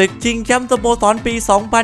ศึกชิงแชมป์สโมสรปี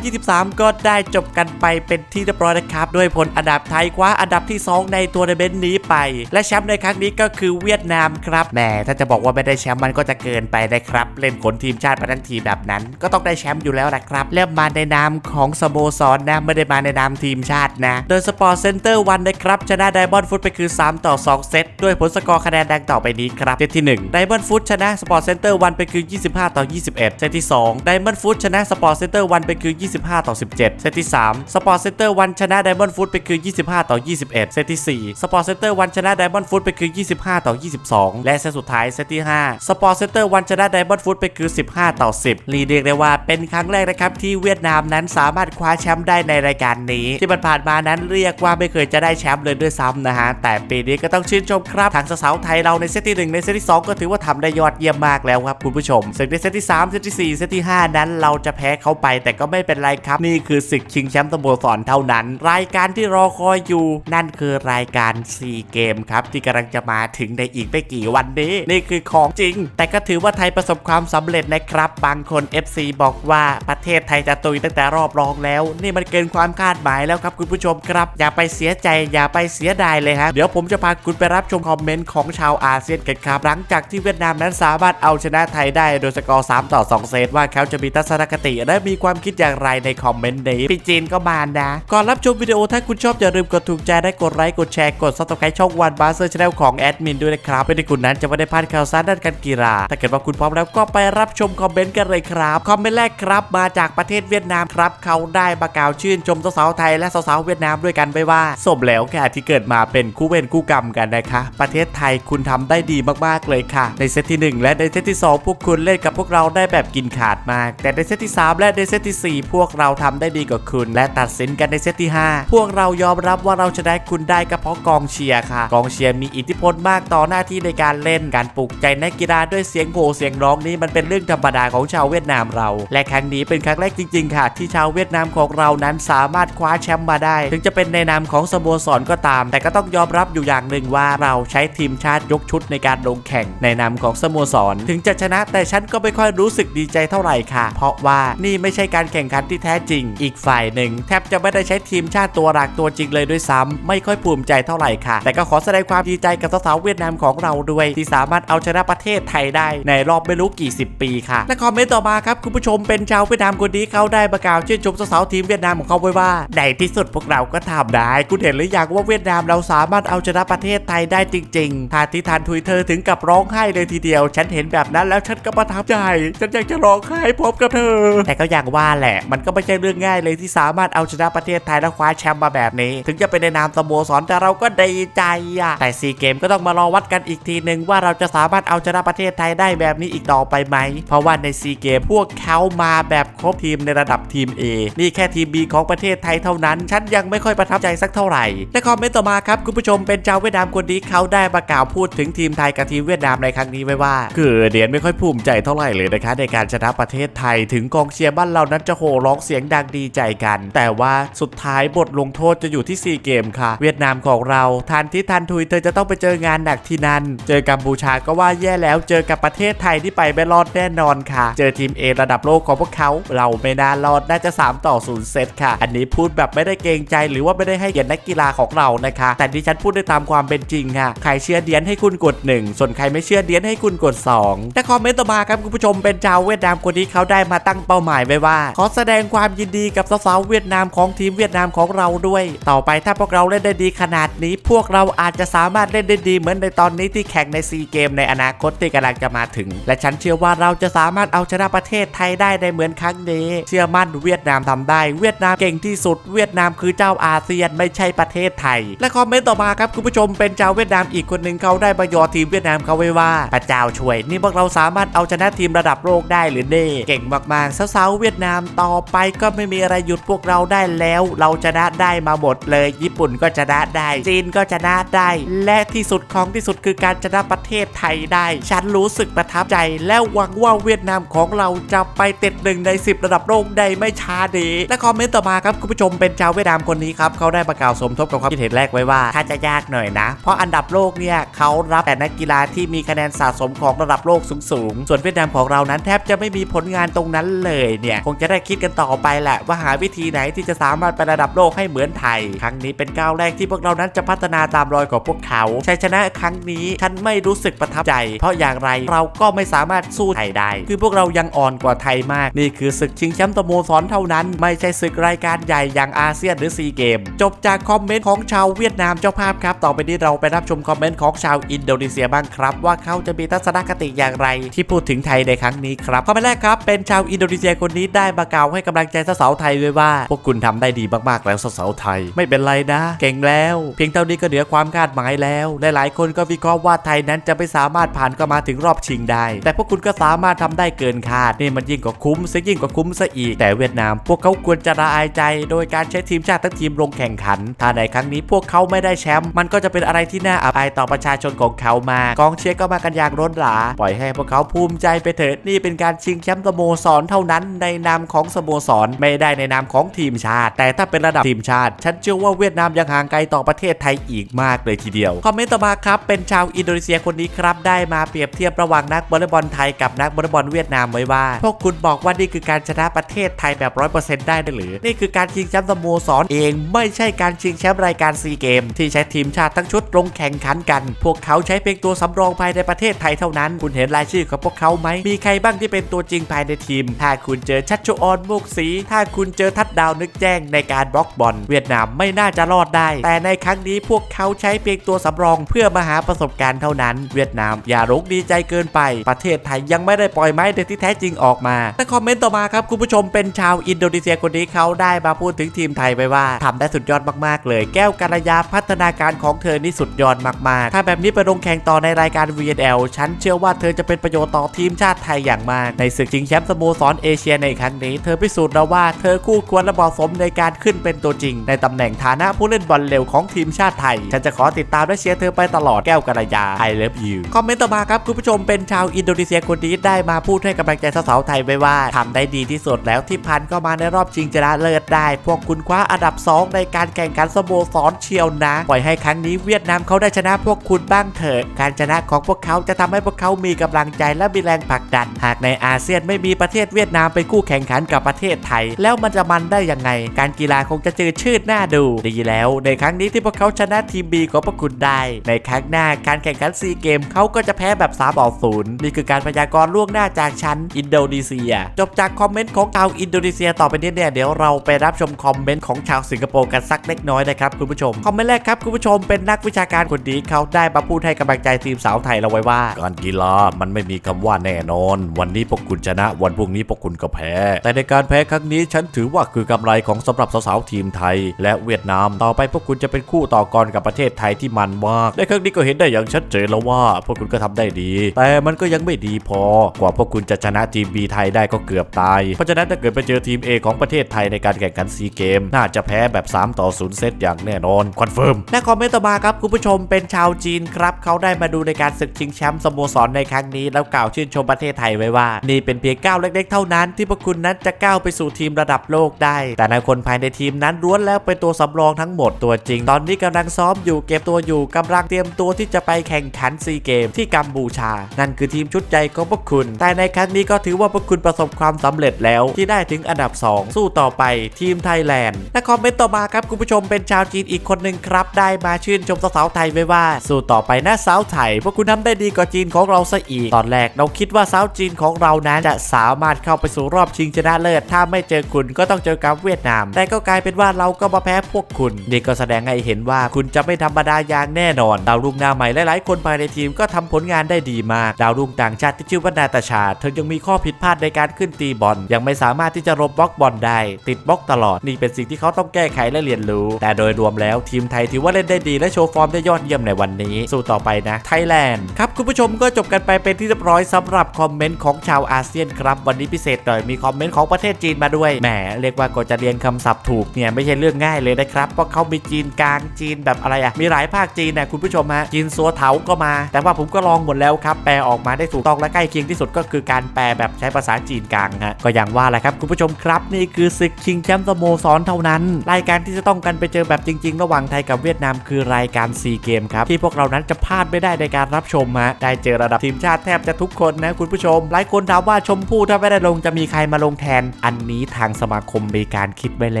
2023 ก็ได้จบกันไปเป็นที่เรียบร้อยนะครับ ด้วยผลอันดับไทยคว้าอันดับที่ 2 ในทัวร์นาเมนต์นี้ไป และแชมป์ในครั้งนี้ก็คือเวียดนามครับแหมถ้าจะบอกว่าไม่ได้แชมป์มันก็จะเกินไปนะครับ เล่นขนทีมชาติมาทั้งทีมแบบนั้น ก็ต้องได้แชมป์อยู่แล้วนะครับแล้วมาในนามของสโมสรนะไม่ได้มาในนามทีมชาตินะ โดยสปอร์ตเซ็นเตอร์วันนะครับชนะไดมอนด์ฟุตไปคือ 3 ต่อ 2 เซตด้วยผลสกอร์คะแนนดังต่อไปนี้ครับเซตที่1ไดมอนด์ฟุตชนะสปอร์ตเซ็นเตอร์วันไปคือ 25 ต่อ 21 เซตที่2ไดมอนด์ฟุตชนะสปอร์ตเซ็นเตอร์วันไปคือ 25 ต่อ 17 เซตที่3สปอร์ตเซ็นเตอร์วันชนะไดมอนด์ฟุตไปคือ 25 ต่อ 21 เซตที่4สปอร์ตเซ็นเตอร์วันชนะไดมอนด์ฟุตไปคือ 25 ต่อ 22 และเซตสุดท้ายเซตที่5สปอร์ตเซ็นเตอร์วันชนะไดมอนด์ฟุตไปคือ 15 ต่อ 10 รีเรียกได้ว่าเป็นครั้งแรกนะครับที่เวียดนามนั้นสามารถคว้าแชมป์ได้ในรายการนี้ ที่ผ่านมานั้นเรียกว่าไม่เคยจะได้แชมป์เลยด้วยซ้ำนะฮะแต่ปีนี้ก็ต้องชื่นชมครับทางสาวไทยเราในเซตที่ 1 ในเซตที่ 2 ก็ถือว่าทำได้ยอดเยี่ยมมากแล้วครับคุณผู้ชมซึ่งในเซตที่ 3 เซตที่ 4 เซตที่ 5นั้นเราจะแพ้เขาไปแต่ก็ไม่เป็นไรครับ นี่คือศึกชิงแชมป์ตำบลสอนเท่านั้น รายการที่รอคอยอยู่ นั่นคือรายการ4เกมครับ ที่กำลังจะมาถึงในอีกไม่กี่วันนี้ นี่คือของจริง แต่ก็ถือว่าไทยประสบความสำเร็จนะครับ บางคน FC บอกว่าประเทศไทยจะตุยตั้งแต่รอบรองแล้ว นี่มันเกินความคาดหมายแล้วครับคุณผู้ชมครับ อย่าไปเสียใจอย่าไปเสียดายเลยฮะเดี๋ยวผมจะพาคุณไปรับชมคอมเมนต์ของชาวอาเซียนกันครับหลังจากที่เวียดนามนั้นสามารถเอาชนะไทยได้โดยสกอร์3ต่อ2เซตว่าเขาจะมีทัศนคติ และมีความคิดอย่างไรในคอมเมนต์นี้พี่จีนก็มานะ ก่อนรับชมวิดีโอถ้าคุณชอบอย่าลืมกดถูกใจได้กดไลค์กดแชร์กดซับสไครต์ช่องวันบาร์เซอร์ชแนลของแอดมินด้วยนะครับเพื่อที่คุณนั้นจะไม่ได้พลาดข่าวสารด้านการกีฬาถ้าเกิดว่าคุณพร้อมแล้วก็ไปรับชมคอมเมนต์กันเลยครับคอมเมนต์แรกครับมาจากประเทศเวียดนามครับเขาได้มากาวชื่นชมสาวๆไทยและสาวๆเวียดนามด้วยกันไปว่าสมแล้วค่ะที่เกิดมาเป็นคู่เวรคู่กรรมกันนะคะ ประเทศไทยคุณทำได้ดีมากๆเลยค่ะ ในเซตที่ 1 และในเซตที่ 2 พวกคุณเล่นกับพวกเราได้แบบกินขาดมากแต่ในเซตที่ 3 และในเซตทีสี่4 พวกเราทำได้ดีกว่าคุณ และตัดสินกันในเซตที่ 5 พวกเรายอมรับว่าเราจะได้คุณได้ก็เพราะกองเชียร์ค่ะ กองเชียร์มีอิทธิพลมากต่อหน้าที่ในการเล่นการปลุกใจนักกีฬาด้วยเสียงโห่เสียงร้องนี้มันเป็นเรื่องธรรมดาของชาวเวียดนามเรา และครั้งนี้เป็นครั้งแรกจริง ๆ ค่ะ ที่ชาวเวียดนามของเรานั้นสามารถคว้าแชมป์มาได้ ถึงจะเป็นในนามของสโมสรก็ตาม แต่ก็ต้องยอมรับอยู่อย่างหนึ่งว่าเราใช้ทีมชาติยกชุดในการลงแข่งในนามของสโมสร ถึงจะชนะแต่ฉันก็ไม่ค่อยรู้สึกดีใจเท่าไหร่ค่ะ เพราะว่านี่ไม่ใช่การแข่งขันที่แท้จริง อีกฝ่ายหนึ่งแทบจะไม่ได้ใช้ทีมชาติตัวหลักตัวจริงเลยด้วยซ้ำไม่ค่อยภูมิใจเท่าไหร่ค่ะ แต่ก็ขอแสดงความดีใจกับสาวเวียดนามของเราด้วย ที่สามารถเอาชนะประเทศไทยได้ในรอบไม่รู้กี่สิบปีค่ะ และคอมเมนต์ต่อมาครับคุณผู้ชมเป็นชาวเวียดนามคนนี้เขาได้ประกาวชื่นชมสาวทีมเวียดนามของเขาไว้ว่าในที่สุดพวกเราก็ทำได้คุณเห็นหรือยังว่าเวียดนามเราสามารถเอาชนะประเทศไทยได้จริงๆทานที่ทานทุยเธอถึงกับร้องไห้เลยทีเดียว ฉันเห็นแบบนั้นแล้วฉันก็ประทับใจ ฉันอยากจะร้องไห้พบกับเธอ แต่ก็อย่างว่าแหละ มันก็ไม่ใช่เรื่องง่ายเลยที่สามารถเอาชนะประเทศไทยและคว้าแชมป์มาแบบนี้ ถึงจะเป็นในนามสโมสรแต่เราก็ดีใจอะแต่ซีเกมก็ต้องมารอวัดกันอีกทีหนึ่งว่าเราจะสามารถเอาชนะประเทศไทยได้แบบนี้อีกต่อไปไหม เพราะว่าในซีเกมพวกเขามาแบบครบทีมในระดับทีม A นี่แค่ทีม B ของประเทศไทยเท่านั้น ฉันยังไม่ค่อยประทับใจสักเท่าไหร่และคอมเมนต์ต่อมาครับคุณผู้ชมเป็นชาวเวียดนามคนนี้เขาได้ประกล่าวพูดถึงทีมไทยกับทีมเวียดนามในครั้งนี้ไว้ว่า คือเดียนไม่ค่อยภูมิใจเท่าไหร่เลยนะคะในการชนะประเทศไทย ถึงกองเชียร์บ้านเรานั้นจะโห่ร้องเสียงดังดีใจกัน แต่ว่าสุดท้ายบทลงโทษจะอยู่ที่ซีเกมค่ะ เวียดนามของเราทันที่ทันทุยเธอจะต้องไปเจองานหนักที่นั่น เจอกัมพูชาก็ว่าแย่แล้วเจอกับประเทศไทยที่ไปไม่รอดแน่นอนค่ะ เจอทีม A ระดับโลกของพวกเขา เราไม่น่ารอดน่าจะ 3 ต่อ0เซตค่ะ อันนี้พูดแบบไม่ได้เกรงใจหรือว่าไม่ได้ให้เกียรตินักกีฬาของเรานะคะ แต่ดิฉันพูดได้ตามความเป็นจริงค่ะใครเชื่อเดียนให้คุณกด 1 ส่วนใครไม่เชื่อเดียนให้คุณกด2แต่คอมเมนต์ต่อมาครับคุณผู้ชมเป็นชาวเวียดนามคนนี้เขาได้มาตั้งเป้าหมายไว้ว่า ขอแสดงความยินดีกับสาวๆเวียดนามของทีมเวียดนามของเราด้วย ต่อไปถ้าพวกเราเล่นได้ดีขนาดนี้ พวกเราอาจจะสามารถเล่นได้ดีเหมือนในตอนนี้ที่แข่งในซีเกมในอนาคตที่กำลังจะมาถึง และฉันเชื่อว่าเราจะสามารถเอาชนะประเทศไทยได้ในเหมือนครั้งนี้ เชื่อมั่นเวียดนามทำได้ เวียดนามเก่งที่สุด เวียดนามคือเจ้าอาเซียนไม่ใช่ประเทศไทย และคอมเมนต์ต่อมาครับคุณผู้ชมเป็นชาวเวียดนามอีกคนหนึ่งเขาได้ประยอทีมเวียดนามเขาไว้ว่าพระเจ้าช่วย นี่พวกเราสามารถเอาชนะทีมระดับโลกได้หรือเน่เก่งมากๆสาวๆเวียดนามต่อไปก็ไม่มีอะไรหยุดพวกเราได้แล้ว เราชนะได้มาหมดเลย ญี่ปุ่นก็ชนะได้ จีนก็ชนะได้ และที่สุดของที่สุดคือการชนะประเทศไทยได้ ฉันรู้สึกประทับใจ และหวังว่าเวียดนามของเราจะไปติดหนึ่งใน 10 ระดับโลกได้ไม่ช้าดี และคอมเมนต์ต่อมาครับคุณผู้ชมเป็นชาวเวียดนามคนนี้ครับเขาได้ประกาวสมทบกับความคิดเห็นแรกไว้ว่าถ้าจะยากหน่อยนะ เพราะอันดับโลกเนี่ยเขารับแต่นักกีฬาที่มีคะแนนสะสมของระดับโลกสูงๆส่วนเวียดนามของเรานั้นแทบจะไม่มีผลงานงานตรงนั้นเลยเนี่ย คงจะได้คิดกันต่อไปแหละว่าหาวิธีไหนที่จะสามารถไประดับโลกให้เหมือนไทย ครั้งนี้เป็นก้าวแรกที่พวกเรานั้นจะพัฒนาตามรอยของพวกเขาชัยชนะครั้งนี้ฉันไม่รู้สึกประทับใจ เพราะอย่างไรเราก็ไม่สามารถสู้ไทยได้ คือพวกเรายังอ่อนกว่าไทยมาก นี่คือศึกชิงแชมป์สโมสรเท่านั้น ไม่ใช่ศึกรายการใหญ่อย่างอาเซียนหรือซีเกม จบจากคอมเมนต์ของชาวเวียดนามเจ้าภาพครับ ต่อไปนี้เราไปรับชมคอมเมนต์ของชาวอินโดนีเซียบ้างครับ ว่าเขาจะมีทัศนคติอย่างไร ที่พูดถึงไทยในครั้งนี้ครับคอแรกครับเป็นชาวอินโดนีเซียคนนี้ได้มากล่าวให้กำลังใจสาวๆไทยไว้ว่า พวกคุณทำได้ดีมากๆแล้วสาวๆไทย ไม่เป็นไรนะ เก่งแล้ว เพียงเท่านี้ก็เหนือความคาดหมายแล้ว หลายๆ คนก็วิเคราะห์ว่าไทยนั้นจะไม่สามารถผ่านเข้ามาถึงรอบชิงได้ แต่พวกคุณก็สามารถทำได้เกินคาดนี่มันยิ่งกว่าคุ้มซะยิ่งกว่าคุ้มซะอีกแต่เวียดนาม พวกเขาควรจะละอายใจ โดยการใช้ทีมชาติทั้งทีมลงแข่งขัน ถ้าในครั้งนี้พวกเขาไม่ได้แชมป์มันก็จะเป็นอะไรที่น่าอับอายต่อประชาชนของเขามากกองเชียร์ก็มากันอย่างล้นหลาปล่อยให้พวกเขาภูมิใจไปเถิดนี่เป็นการชิงแชมป์สโมสรเท่านั้นในนามของสโมสรไม่ได้ในนามของทีมชาติ แต่ถ้าเป็นระดับทีมชาติ ฉันเชื่อว่าเวียดนามยังห่างไกลต่อประเทศไทยอีกมากเลยทีเดียว คอมเมนต์ต่อมาครับ เป็นชาวอินโดนีเซียคนนี้ครับ ได้มาเปรียบเทียบระหว่างนักวอลเลย์บอลไทยกับนักวอลเลย์บอลเวียดนามไว้ว่า พวกคุณบอกว่านี่คือการชนะประเทศไทยแบบร้อยเปอร์เซ็นต์ได้หรือ นี่คือการชิงแชมป์สโมสรเอง ไม่ใช่การชิงแชมป์รายการซีเกมที่ใช้ทีมชาติทั้งชุดลงแข่งขันกัน พวกเขาใช้เพียงตัวสำรองภายในประเทศไทยเท่านั้น คุณเห็นรายชื่อของพวกเขาไหมมีใครบ้างที่เป็นตัวจริงภายในทีม ถ้าคุณเจอชัชชุออนมุกศรีถ้าคุณเจอทัดดาวนึกแจ้งในการบล็อกบอลเวียดนามไม่น่าจะรอดได้ แต่ในครั้งนี้พวกเขาใช้เพียงตัวสำรองเพื่อมาหาประสบการณ์เท่านั้น เวียดนามอย่ารุกดีใจเกินไป ประเทศไทยยังไม่ได้ปล่อยไม้เด็ดที่แท้จริงออกมาแต่คอมเมนต์ต่อมาครับคุณผู้ชมเป็นชาวอินโดนีเซียคนนี้เขาได้มาพูดถึงทีมไทยไปว่าทำได้สุดยอดมากๆ เลย แก้วกัลยาพัฒนาการของเธอนี่สุดยอดมากๆ ถ้าแบบนี้ไปลงแข่งต่อในรายการ VNL ฉันเชื่อว่าเธอจะเป็นประโยชน์ต่อทีมชาติไทยอย่างมากในศึกชิงแชมป์สโมสรเอเชียในครั้งนี้ เธอพิสูจน์แล้วว่าเธอคู่ควรและเหมาะสมในการขึ้นเป็นตัวจริง ในตำแหน่งฐานะผู้เล่นบอลเร็วของทีมชาติไทย ฉันจะขอติดตามและเชียร์เธอไปตลอดแก้วกัลยา I love you คอมเมนต์ต่อมาครับคุณผู้ชมเป็นชาวอินโดนีเซียคนนี้ได้มาพูดให้กำลังใจสาวๆไทยไว้ว่าทำได้ดีที่สุดแล้วที่พันเข้ามาในรอบชิงชนะเลิศได้ พวกคุณคว้าอันดับ 2 ในการแข่งขันสโมสรเชียวนะ ปล่อยให้ครั้งนี้เวียดนามเขาได้ชนะพวกคุณบ้างเถิดการชนะของพวกเขาจะทำให้พวกเขามีกำลังใจและมีแรงผลักดัน หากในอาเซียนไม่มีประเทศเวียดนามเป็นคู่แข่งขันกับประเทศไทย แล้วมันจะมันได้ยังไง การกีฬาคงจะเจืดชืดหน้าดูดีแล้ว ในครั้งนี้ที่พวกเขาชนะทีมบีของพวกคุณได้ ในครั้งหน้าการแข่งขันซีเกมเขาก็จะแพ้แบบ3ต่อศูนย์นี่คือการพยากรณ์ล่วงหน้าจากฉันอินโดนีเซีย จบจากคอมเมนต์ของชาวอินโดนีเซียต่อไปนี้เนี่ยเดี๋ยวเราไปรับชมคอมเมนต์ของชาวสิงคโปร์กันสักเล็กน้อยนะครับคุณผู้ชมคอมเมนต์แรกครับคุณผู้ชมเป็นนักวิชาการคนนี้เขาได้มาพูดให้กำลังใจทีมสาวไทยเราไว้ว่า การกีฬามันไม่มีคำว่าแน่นอน วันนี้พวกคุณชนะวันพรุ่งนี้พวกคุณก็แพ้ แต่ในการแพ้ครั้งนี้ฉันถือว่าคือกำไรของสำหรับสาวๆทีมไทย และเวียดนามต่อไปพวกคุณจะเป็นคู่ต่อกรกับประเทศไทยที่มันมากและครั้งนี้ก็เห็นได้อย่างชัดเจนแล้วว่า พวกคุณก็ทำได้ดี แต่มันก็ยังไม่ดีพอ กว่าพวกคุณจะชนะทีมบีไทยได้ก็เกือบตาย เพราะฉะนั้นถ้าเกิดไปเจอทีม A ของประเทศไทยในการแข่งขันซีเกม น่าจะแพ้แบบ 3 ต่อ 0 เซตอย่างแน่นอนคอนเฟิร์มและคอมเมนต์ต่อมาครับคุณผู้ชมเป็นชาวจีนครับเขาได้มาดูในการศึกชิงแชมป์สโมสรในครั้งนี้ แล้วกล่าวชื่นชมประเทศไทยไว้ว่า นี่เป็นเพียงก้าวเล็ก ๆ เท่านั้นที่พวกคุณนั้นจะก้าวไปสู่ทีมระดับโลกได้ แต่ในคนภายในทีมนั้นล้วนแล้วเป็นตัวสำรองทั้งหมดตัวจริง ตอนนี้กำลังซ้อมอยู่เก็บตัวอยู่กำลังเตรียมตัวที่จะไปแข่งขันซีเกมที่กัมพูชา นั่นคือทีมชุดใหญ่ของพวกคุณ แต่ในครั้งนี้ก็ถือว่าพวกคุณประสบความสำเร็จแล้วที่ได้ถึงอันดับ 2 สู้ต่อไปทีมไทยแลนด์และคอมเมนต์ต่อมาครับคุณผู้ชมเป็นชาวจีนอีกคนหนึ่งครับ ได้มาชื่นชมสาวๆไทยไว้ว่า สู้ต่อไปนะสาวไทยพวกคุณทำได้ดีกว่าจีนของเราซะอีกตอนแรกเราคิดว่าสาวจีนของเรานั้นจะสามารถเข้าไปสู่รอบชิงชนะเลิศ ถ้าไม่เจอคุณก็ต้องเจอกับเวียดนาม แต่ก็กลายเป็นว่าเราก็มาแพ้พวกคุณ นี่ก็แสดงให้เห็นว่าคุณจะไม่ธรรมดาอย่างแน่นอน ดาวรุ่งหน้าใหม่หลายๆ คนภายในทีมก็ทำผลงานได้ดีมาก ดาวรุ่งต่างชาติที่ชื่อว่านาตาชา เธอยังมีข้อผิดพลาดในการขึ้นตีบอล ยังไม่สามารถที่จะรบบล็อกบอลได้ ติดบล็อกตลอด นี่เป็นสิ่งที่เขาต้องแก้ไขและเรียนรู้ แต่โดยรวมแล้วทีมไทยถือว่าเล่นได้ดีและโชว์ฟอร์มได้ยอดเยี่ยมในวันนี้ สู้ต่อไปนะไทยแลนด์ครับคุณผู้ชมก็จบกันไปเป็นที่เรียบร้อยสำหรับคอมเมนต์ของชาวอาเซียนครับ วันนี้พิเศษหน่อยมีคอมเมนต์ของประเทศจีนมาด้วย แหมเรียกว่าก็จะเรียนคำศัพท์ถูกเนี่ยไม่ใช่เรื่องง่ายเลยนะครับ เพราะเขามีจีนกลางจีนแบบอะไรอะมีหลายภาคจีนนะคุณผู้ชมฮะ จีนซัวเถาก็มา แต่ว่าผมก็ลองหมดแล้วครับ แปลออกมาได้ถูกต้องและใกล้เคียงที่สุดก็คือการแปลแบบใช้ภาษาจีนกลางฮะ ก็อย่างว่าแหละครับคุณผู้ชมครับนี่คือศึกชิงแชมป์สโมสรเท่านั้น รายการที่จะต้องกันไปเจอแบบจริง ๆ ระหว่างไทยกับเวียดนามคือรายการซีเกมครับที่พวกเรานั้นจะพลาดไม่ได้ในการรับชมฮะได้เจอระดับทีมชาติแทบจะทุกคนนะคุณผู้ชม หลายคนถามว่าชมพูถ้าไม่ได้ลงจะมีใครมาลงแทน อันนี้ทางสมาคมมีการคิดไว้แ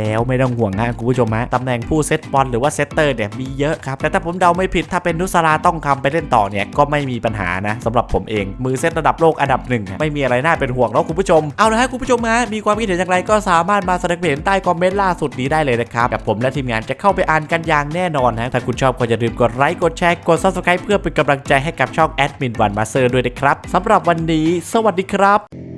ล้วไม่ต้องห่วงนะคุณผู้ชมฮะตำแหน่งผู้เซตบอลหรือว่าเซตเตอร์เนี่ยมีเยอะครับแต่ถ้าผมเดาไม่ผิดถ้าเป็นนุสราต้องคำไปเล่นต่อเนี่ยก็ไม่มีปัญหานะสำหรับผมเองมือเซตระดับโลกอันดับหนึ่งไม่มีอะไรน่าเป็นห่วงแล้วคุณผู้ชมเอาละฮะคุณผู้ชมฮะมีความคิดเห็นอย่างไรก็สามารถมาแสดงความเห็นใต้คอมเมนต์ล่าสุดนี้ได้เลยนะครับกับผมและทีมงานจะเข้าไปอ่านกันอย่างแน่นอนนะถ้าคุณชอบก็อย่าลืมกดไลค์กดแชร์กด subscribe เพื่อเป็นกำลังใจให้กับช่องแอดมินวันมาเซอร์ด้วยนะครับสำหรับวันนี้ สวัสดีครับ